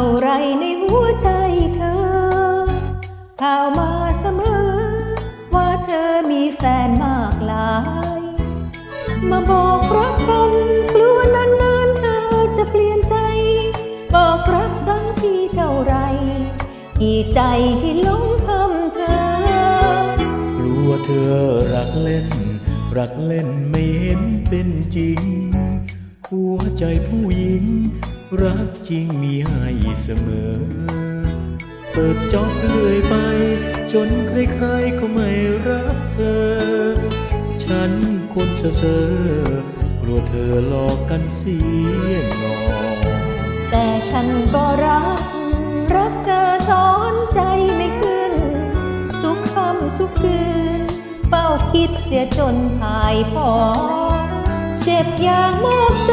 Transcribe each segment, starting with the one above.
เท่าไรในหัวใจเธอข่าวมาเสมอ ว่าเธอมีแฟนมากลาย มาบอกรักกันกลัวนานๆเธอจะเปลี่ยนใจ บอกรักครั้งที่เท่าไรกี่ใจที่หลงทำเธอ กลัวเธอรักเล่น รักเล่นไม่เห็นเป็นจริงหัวใจผู้หญิง รักจริงมีให้เสมอ เปิดจอบเรื่อยไป จนใครๆก็ไม่รักเธอ ฉันคนเซ่อกลัวเธอหลอกกันเสียงอแต่ฉันก็รัก รักเธอสอนใจไม่ขึ้น ทุกคำทุกคืน เฝ้าคิดเสียจนหายพอ เจ็บอย่างมากใจ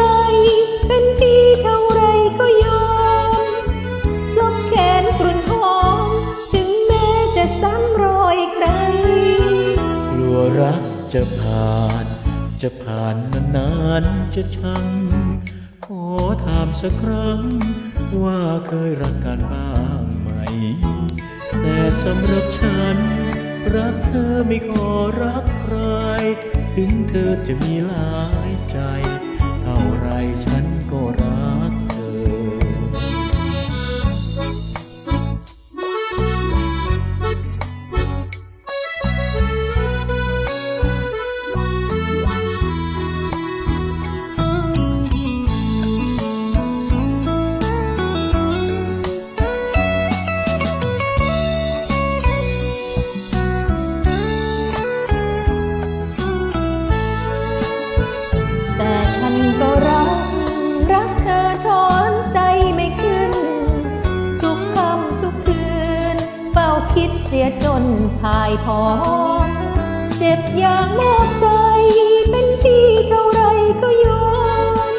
รักจะผ่าน จะผ่านนานๆจะชังขอถามสักครั้ง ว่าเคยรักกันบ้างไหม แต่สำหรับฉัน รักเธอไม่ขอรักใคร ถึงเธอจะมีหลายใจ นพ่ายพอเจ็บอย่างหมดใจเป็นที่เท่าไรก็ยอม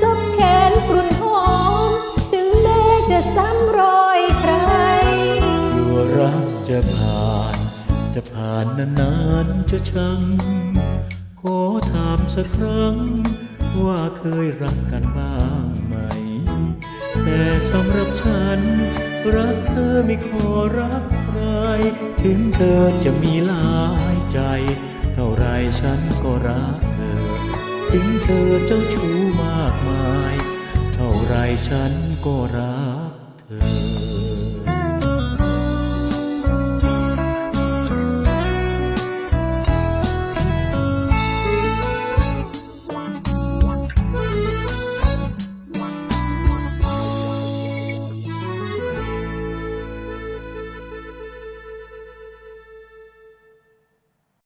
ซับแขนกรุ่นหอม ถึงแม้จะซ้ำรอยใครกลัวรักจะผ่าน จะผ่านนานๆจะชังขอถามสักครั้ง ว่าเคยรักกันบ้างไหม แต่สำหรับฉัน รักเธอไม่ขอรัก ถึงเธอจะมีหลายใจ เท่าไรฉันก็รักเธอ ถึงเธอเจ้าชู้มากมาย เท่าไรฉันก็รัก